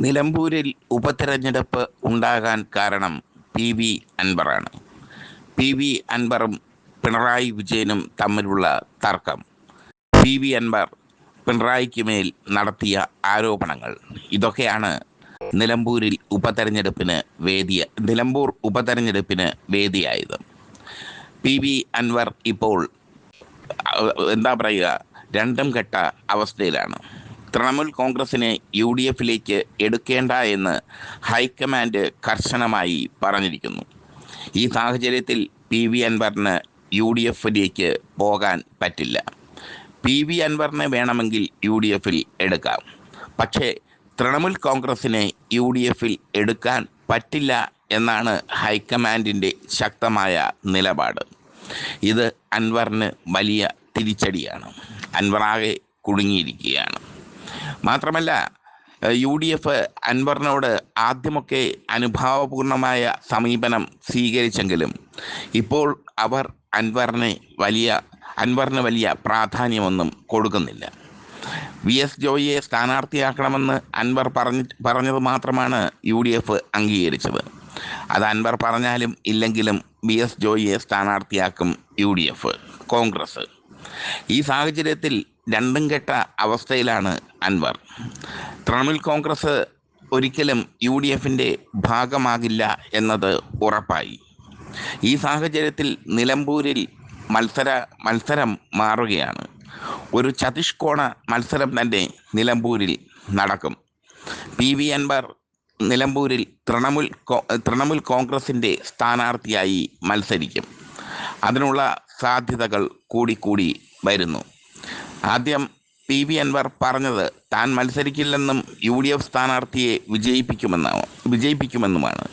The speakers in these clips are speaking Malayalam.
നിലമ്പൂരിൽ ഉപതെരഞ്ഞെടുപ്പ് ഉണ്ടാകാൻ കാരണം പി വി അൻവറാണ്. പി വി അൻവറും പിണറായി വിജയനും തമ്മിലുള്ള തർക്കം. പി വി അൻവർ പിണറായിക്ക് മേൽ നടത്തിയ ആരോപണങ്ങൾ. ഇതൊക്കെയാണ് നിലമ്പൂരിൽ ഉപതെരഞ്ഞെടുപ്പിന് വേദിയ നിലമ്പൂർ ഉപതെരഞ്ഞെടുപ്പിന് വേദിയായത്. പി വി അൻവർ ഇപ്പോൾ എന്താ പറയുക രണ്ടും കെട്ട അവസ്ഥയിലാണ്. തൃണമൂൽ കോൺഗ്രസിനെ യു ഡി എഫിലേക്ക് എടുക്കേണ്ട എന്ന് ഹൈക്കമാൻഡ് കർശനമായി പറഞ്ഞിരിക്കുന്നു. ഈ സാഹചര്യത്തിൽ പി വി അൻവറിന് യു ഡി എഫിലേക്ക് പോകാൻ പറ്റില്ല. പി വി അൻവറിനെ വേണമെങ്കിൽ യു ഡി എഫിൽ എടുക്കാം. പക്ഷേ തൃണമൂൽ കോൺഗ്രസിനെ യു ഡി എഫിൽ എടുക്കാൻ പറ്റില്ല എന്നാണ് ഹൈക്കമാൻഡിന്റെ ശക്തമായ നിലപാട്. ഇത് അൻവറിന് വലിയ തിരിച്ചടിയാണ്. അൻവറാകെ കുടുങ്ങിയിരിക്കുകയാണ്. മാത്രമല്ല യു ഡി എഫ് അൻവറിനോട് ആദ്യമൊക്കെ അനുഭാവപൂർണമായ സമീപനം സ്വീകരിച്ചെങ്കിലും ഇപ്പോൾ അവർ അൻവറിനെ വലിയ അൻവറിന് വലിയ പ്രാധാന്യമൊന്നും കൊടുക്കുന്നില്ല. വി എസ് ജോയിയെ സ്ഥാനാർത്ഥിയാക്കണമെന്ന് അൻവർ പറഞ്ഞ് പറഞ്ഞത് മാത്രമാണ് യു ഡി എഫ് അംഗീകരിച്ചത്. അത് അൻവർ പറഞ്ഞാലും ഇല്ലെങ്കിലും വി എസ് ജോയിയെ സ്ഥാനാർത്ഥിയാക്കും യു ഡി എഫ് കോൺഗ്രസ്. ഈ സാഹചര്യത്തിൽ രണ്ടും കെട്ട അവസ്ഥയിലാണ് അൻവർ. തൃണമൂൽ കോൺഗ്രസ് ഒരിക്കലും യു ഡി എഫിന്റെ ഭാഗമാകില്ല എന്നത് ഉറപ്പായി. ഈ സാഹചര്യത്തിൽ നിലമ്പൂരിൽ മത്സര മത്സരം മാറുകയാണ്. ഒരു ചതുഷ്കോണ മത്സരം തന്നെ നിലമ്പൂരിൽ നടക്കും. പി വി അൻവർ നിലമ്പൂരിൽ തൃണമൂൽ തൃണമൂൽ കോൺഗ്രസിന്റെ സ്ഥാനാർത്ഥിയായി മത്സരിക്കും. അതിനുള്ള സാധ്യതകൾ കൂടിക്കൂടി വരുന്നു. ആദ്യം പി വി അൻവർ പറഞ്ഞത് താൻ മത്സരിക്കില്ലെന്നും യു ഡി എഫ് സ്ഥാനാർത്ഥിയെ വിജയിപ്പിക്കുമെന്ന വിജയിപ്പിക്കുമെന്നുമാണ്.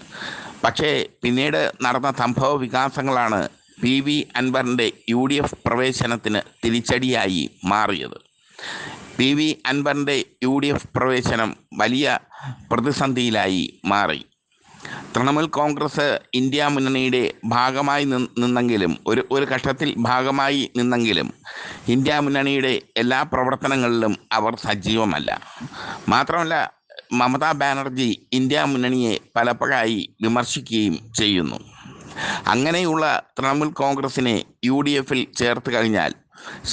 പക്ഷേ പിന്നീട് നടന്ന സംഭവ വികാസങ്ങളാണ് പി വി അൻവറിന്റെ യു ഡി എഫ് പ്രവേശനത്തിന് തിരിച്ചടിയായി മാറിയത്. പി വി അൻവറിന്റെ യു ഡി എഫ് പ്രവേശനം വലിയ പ്രതിസന്ധിയിലായി മാറി. തൃണമൂൽ കോൺഗ്രസ് ഇന്ത്യ മുന്നണിയുടെ ഭാഗമായി നിന്നെങ്കിലും ഒരു ഒരു ഘട്ടത്തിൽ ഭാഗമായി നിന്നെങ്കിലും ഇന്ത്യ മുന്നണിയുടെ എല്ലാ പ്രവർത്തനങ്ങളിലും അവർ സജീവമല്ല. മാത്രമല്ല മമതാ ബാനർജി ഇന്ത്യ മുന്നണിയെ പലപ്പോഴായി വിമർശിക്കുകയും ചെയ്യുന്നു. അങ്ങനെയുള്ള തൃണമൂൽ കോൺഗ്രസിനെ യു ഡി എഫിൽ ചേർത്ത് കഴിഞ്ഞാൽ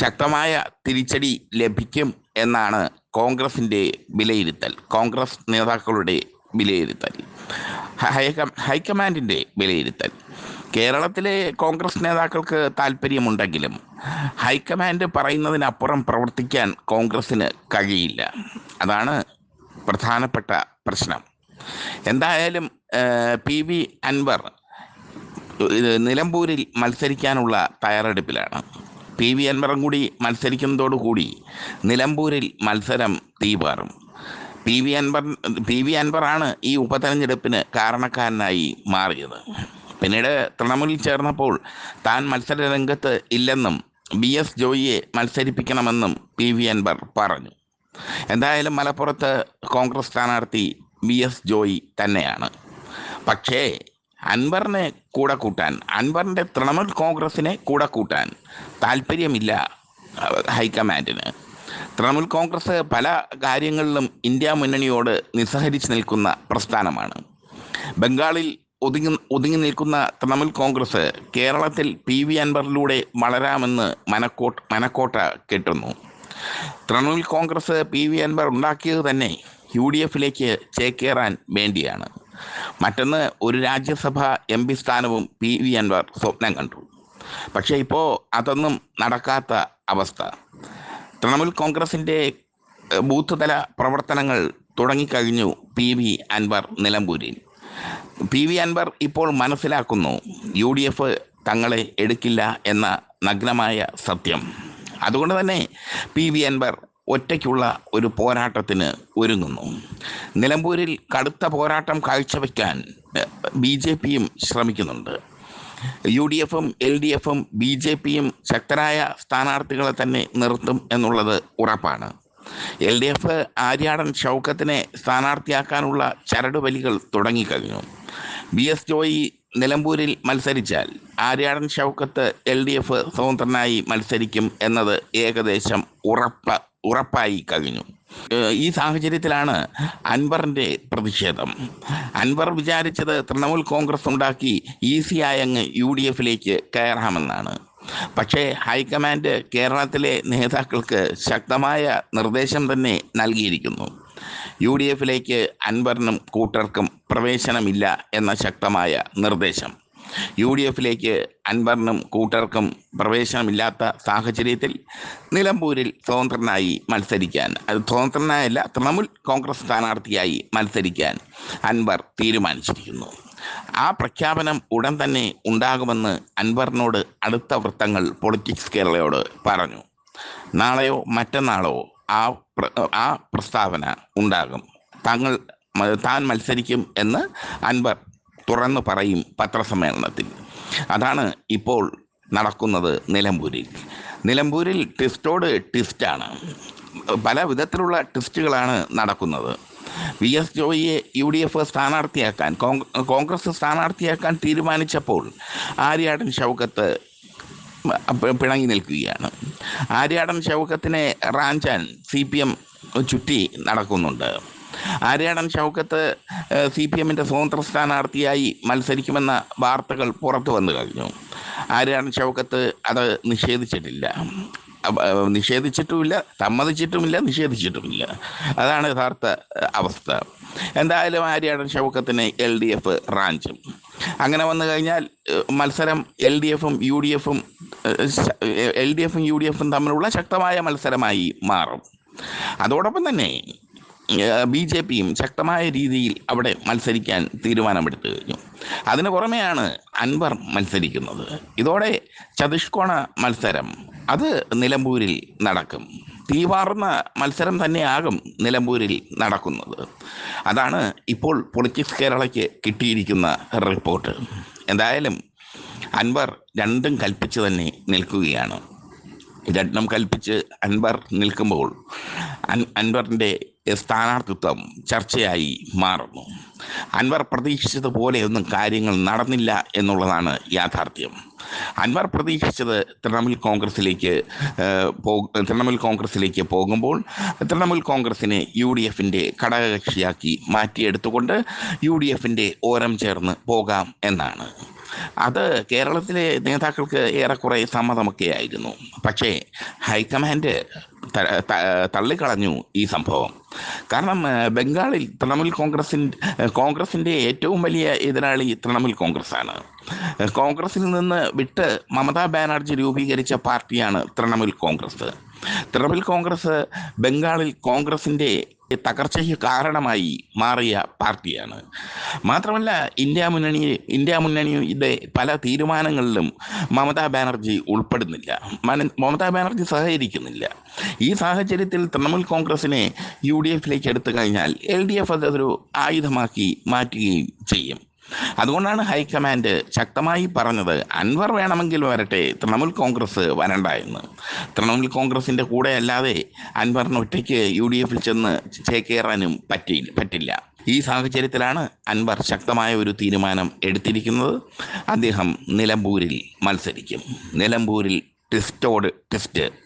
ശക്തമായ തിരിച്ചടി ലഭിക്കും എന്നാണ് കോൺഗ്രസിന്റെ വിലയിരുത്തൽ കോൺഗ്രസ് നേതാക്കളുടെ വിലയിരുത്തൽ. ഹൈക്കമാൻഡിന്റെ വിലയിരുത്തൽ. കേരളത്തിലെ കോൺഗ്രസ് നേതാക്കൾക്ക് താല്പര്യമുണ്ടെങ്കിലും ഹൈക്കമാൻഡ് പറയുന്നതിനപ്പുറം പ്രവർത്തിക്കാൻ കോൺഗ്രസ്സിന് കഴിയില്ല. അതാണ് പ്രധാനപ്പെട്ട പ്രശ്നം. എന്തായാലും പി വി അൻവർ നിലമ്പൂരിൽ മത്സരിക്കാനുള്ള തയ്യാറെടുപ്പിലാണ്. പി വി അൻവറും കൂടി മത്സരിക്കുന്നതോടുകൂടി നിലമ്പൂരിൽ മത്സരം തീപാറും P V Anvar P V അൻവറാണ് ഈ ഉപതെരഞ്ഞെടുപ്പിന് കാരണക്കാരനായി മാറിയത്. പിന്നീട് തൃണമൂലിൽ ചേർന്നപ്പോൾ താൻ മത്സര രംഗത്ത് ഇല്ലെന്നും ബി എസ് ജോയിയെ മത്സരിപ്പിക്കണമെന്നും പി വി അൻവർ പറഞ്ഞു. എന്തായാലും മലപ്പുറത്ത് കോൺഗ്രസ് സ്ഥാനാർത്ഥി ബി എസ് ജോയി തന്നെയാണ്. പക്ഷേ അൻവറിനെ കൂടെ കൂട്ടാൻ അൻവറിന്റെ തൃണമൂൽ കോൺഗ്രസിനെ കൂടെ കൂട്ടാൻ താല്പര്യമില്ല ഹൈക്കമാൻഡിന്. തൃണമൂൽ കോൺഗ്രസ് പല കാര്യങ്ങളിലും ഇന്ത്യ മുന്നണിയോട് നിസ്സഹരിച്ച് നിൽക്കുന്ന പ്രസ്ഥാനമാണ്. ബംഗാളിൽ ഒതുങ്ങി ഒതുങ്ങി നിൽക്കുന്ന തൃണമൂൽ കോൺഗ്രസ് കേരളത്തിൽ പി വി അൻവറിലൂടെ വളരാമെന്ന് മനക്കോട്ട് മനക്കോട്ട കെട്ടുന്നു. തൃണമൂൽ കോൺഗ്രസ് പി വി അൻവർ ഉണ്ടാക്കിയത് തന്നെ യു ഡി എഫിലേക്ക് ചേക്കേറാൻ വേണ്ടിയാണ്. മറ്റൊന്ന് ഒരു രാജ്യസഭ എം പി സ്ഥാനവും പി വി അൻവർ സ്വപ്നം കണ്ടു. പക്ഷേ ഇപ്പോൾ അതൊന്നും നടക്കാത്ത അവസ്ഥ. തൃണമൂൽ കോൺഗ്രസിന്റെ ഏഹ്, ബൂത്ത് തല പ്രവർത്തനങ്ങൾ തുടങ്ങിക്കഴിഞ്ഞു പി വി അൻവർ നിലമ്പൂരിൽ. പി വി അൻവർ ഇപ്പോൾ മനസ്സിലാക്കുന്നു യു ഡി എഫ് തങ്ങളെ എടുക്കില്ല എന്ന നഗ്നമായ സത്യം. അതുകൊണ്ട് തന്നെ പി വി അൻവർ ഒറ്റയ്ക്കുള്ള ഒരു പോരാട്ടത്തിന് ഒരുങ്ങുന്നു. നിലമ്പൂരിൽ കടുത്ത പോരാട്ടം കാഴ്ചവെക്കാൻ ബി ജെ പിയും ശ്രമിക്കുന്നുണ്ട്. യു ഡി എഫും എൽ ഡി എഫും ബി ജെ പിയും ശക്തരായ സ്ഥാനാർത്ഥികളെ തന്നെ നിർത്തും എന്നുള്ളത് ഉറപ്പാണ്. എൽ ഡി എഫ് ആര്യാടൻ ഷൗക്കത്തിനെ സ്ഥാനാർത്ഥിയാക്കാനുള്ള ചരടുവലികൾ തുടങ്ങിക്കഴിഞ്ഞു. ബി എസ് ജോയി നിലമ്പൂരിൽ മത്സരിച്ചാൽ Aryadan Shoukath L D F സ്വതന്ത്രനായി മത്സരിക്കും എന്നത് ഏകദേശം ഉറപ്പ് ഉറപ്പായി കഴിഞ്ഞു. ഈ സാഹചര്യത്തിലാണ് അൻവറിന്റെ പ്രതിഷേധം. അൻവർ വിചാരിച്ചത് തൃണമൂൽ കോൺഗ്രസ് ഉണ്ടാക്കി ഈസിയായി അങ്ങ് യു ഡി എഫിലേക്ക് കയറാമെന്നാണ്. പക്ഷേ ഹൈക്കമാൻഡ് കേരളത്തിലെ നേതാക്കൾക്ക് ശക്തമായ നിർദ്ദേശം തന്നെ നൽകിയിരിക്കുന്നു. യു ഡി എഫിലേക്ക് അൻവറിനും കൂട്ടർക്കും പ്രവേശനമില്ല എന്ന ശക്തമായ നിർദ്ദേശം. യു ഡി എഫിലേക്ക് അൻവറിനും കൂട്ടർക്കും പ്രവേശനമില്ലാത്ത സാഹചര്യത്തിൽ നിലമ്പൂരിൽ സ്വതന്ത്രനായി മത്സരിക്കാൻ. അത് സ്വതന്ത്രനായല്ല തൃണമൂൽ കോൺഗ്രസ് സ്ഥാനാർത്ഥിയായി മത്സരിക്കാൻ അൻവർ തീരുമാനിച്ചിരിക്കുന്നു. ആ പ്രഖ്യാപനം ഉടൻ തന്നെ ഉണ്ടാകുമെന്ന് അൻവറിനോട് അടുത്ത വൃത്തങ്ങൾ പൊളിറ്റിക്സ് കേരളയോട് പറഞ്ഞു. നാളെയോ മറ്റന്നാളോ ആ ആ പ്രസ്താവന ഉണ്ടാകും. തങ്ങൾ താൻ മത്സരിക്കും എന്ന് അൻവർ തുറന്നു പറയും പത്രസമ്മേളനത്തിൽ. അതാണ് ഇപ്പോൾ നടക്കുന്നത് നിലമ്പൂരിൽ. നിലമ്പൂരിൽ ട്വിസ്റ്റോട് ട്വിസ്റ്റാണ്. പല വിധത്തിലുള്ള ട്വിസ്റ്റുകളാണ് നടക്കുന്നത്. വി എസ് ജോയിയെ യു ഡി എഫ് സ്ഥാനാർത്ഥിയാക്കാൻ കോൺഗ്രസ് സ്ഥാനാർത്ഥിയാക്കാൻ തീരുമാനിച്ചപ്പോൾ ആര്യാടൻ ഷൗക്കത്ത് പിണങ്ങി നിൽക്കുകയാണ്. ആര്യാടൻ ഷൗക്കത്തിനെ റാഞ്ചാൻ സി പി എം ചുറ്റി നടക്കുന്നുണ്ട്. ആര്യാടൻ ഷൗക്കത്ത് സി പി എമ്മിന്റെ സ്വതന്ത്ര സ്ഥാനാർത്ഥിയായി മത്സരിക്കുമെന്ന വാർത്തകൾ പുറത്തു വന്നു കഴിഞ്ഞു. ആര്യാടൻ ഷൗക്കത്ത് അത് നിഷേധിച്ചിട്ടില്ല. നിഷേധിച്ചിട്ടുമില്ല സമ്മതിച്ചിട്ടുമില്ല നിഷേധിച്ചിട്ടുമില്ല. അതാണ് യഥാർത്ഥ അവസ്ഥ. എന്തായാലും ആര്യാടൻ ഷൗക്കത്തിന് എൽ ഡി എഫ് റാഞ്ചും. അങ്ങനെ വന്നു കഴിഞ്ഞാൽ മത്സരം എൽ ഡി എഫും യു ഡി എഫും എൽ ഡി എഫും യു ഡി എഫും തമ്മിലുള്ള ശക്തമായ മത്സരമായി മാറും. അതോടൊപ്പം തന്നെ ബി ജെ പിയും ശക്തമായ രീതിയിൽ അവിടെ മത്സരിക്കാൻ തീരുമാനമെടുത്തു കഴിഞ്ഞു. അതിന് പുറമെയാണ് അൻവർ മത്സരിക്കുന്നത്. ഇതോടെ ചതുഷ്കോണ മത്സരം അത് നിലമ്പൂരിൽ നടക്കും. തീവാർന്ന മത്സരം തന്നെയാകും നിലമ്പൂരിൽ നടക്കുന്നത്. അതാണ് ഇപ്പോൾ പൊളിറ്റിക്സ് കേരളയ്ക്ക് കിട്ടിയിരിക്കുന്ന റിപ്പോർട്ട്. എന്തായാലും അൻവർ രണ്ടും കൽപ്പിച്ച് തന്നെ നിൽക്കുകയാണ്. രണ്ടും കൽപ്പിച്ച് അൻവർ നിൽക്കുമ്പോൾ അൻ അൻവറിന്റെ സ്ഥാനാർത്ഥിത്വം ചർച്ചയായി മാറുന്നു. അൻവർ പ്രതീക്ഷിച്ചതുപോലെയൊന്നും കാര്യങ്ങൾ നടന്നില്ല എന്നുള്ളതാണ് യാഥാർത്ഥ്യം. അൻവർ പ്രതീക്ഷിച്ചത് തൃണമൂൽ കോൺഗ്രസിലേക്ക് തൃണമൂൽ കോൺഗ്രസിലേക്ക് പോകുമ്പോൾ തൃണമൂൽ കോൺഗ്രസിനെ യു ഡി എഫിന്റെ ഘടകകക്ഷിയാക്കി മാറ്റിയെടുത്തുകൊണ്ട് യു ഡി എഫിന്റെ ഓരം ചേർന്ന് പോകാം എന്നാണ്. അത് കേരളത്തിലെ നേതാക്കൾക്ക് ഏറെക്കുറെ സമ്മതമൊക്കെ ആയിരുന്നു പക്ഷേ ഹൈക്കമാൻഡ് തള്ളിക്കളഞ്ഞു ഈ സംഭവം. കാരണം ബംഗാളിൽ തൃണമൂൽ കോൺഗ്രസിന്റെ കോൺഗ്രസിന്റെ ഏറ്റവും വലിയ എതിരാളി തൃണമൂൽ കോൺഗ്രസ്സാണ്. കോൺഗ്രസിൽ നിന്ന് വിട്ട് മമതാ ബാനർജി രൂപീകരിച്ച പാർട്ടിയാണ് തൃണമൂൽ കോൺഗ്രസ്. തൃണമൂൽ കോൺഗ്രസ് ബംഗാളിൽ കോൺഗ്രസിന്റെ തകർച്ചയ്ക്ക് കാരണമായി മാറിയ പാർട്ടിയാണ്. മാത്രമല്ല ഇന്ത്യ മുന്നണി ഇന്ത്യ മുന്നണിയുടെ പല തീരുമാനങ്ങളിലും മമതാ ബാനർജി ഉൾപ്പെടുന്നില്ല. മമതാ ബാനർജി സഹകരിക്കുന്നില്ല. ഈ സാഹചര്യത്തിൽ തൃണമൂൽ കോൺഗ്രസിനെ യു ഡി എഫിലേക്ക് എടുത്തു കഴിഞ്ഞാൽ എൽ ഡി എഫ് അതൊരു ആയുധമാക്കി മാറ്റുകയും ചെയ്യും. അതുകൊണ്ടാണ് ഹൈക്കമാൻഡ് ശക്തമായി പറഞ്ഞത് അൻവർ വേണമെങ്കിൽ വരട്ടെ തൃണമൂൽ കോൺഗ്രസ് വരണ്ട എന്ന്. തൃണമൂൽ കോൺഗ്രസിന്റെ കൂടെ അല്ലാതെ അൻവറിന് ഒറ്റയ്ക്ക് യു ഡി എഫിൽ ചെന്ന് ചേക്കേറാനും പറ്റി പറ്റില്ല. ഈ സാഹചര്യത്തിലാണ് അൻവർ ശക്തമായ ഒരു തീരുമാനം എടുത്തിരിക്കുന്നത്. അദ്ദേഹം നിലമ്പൂരിൽ മത്സരിക്കും. നിലമ്പൂരിൽ ടെസ്റ്റോട് ടെസ്റ്റ്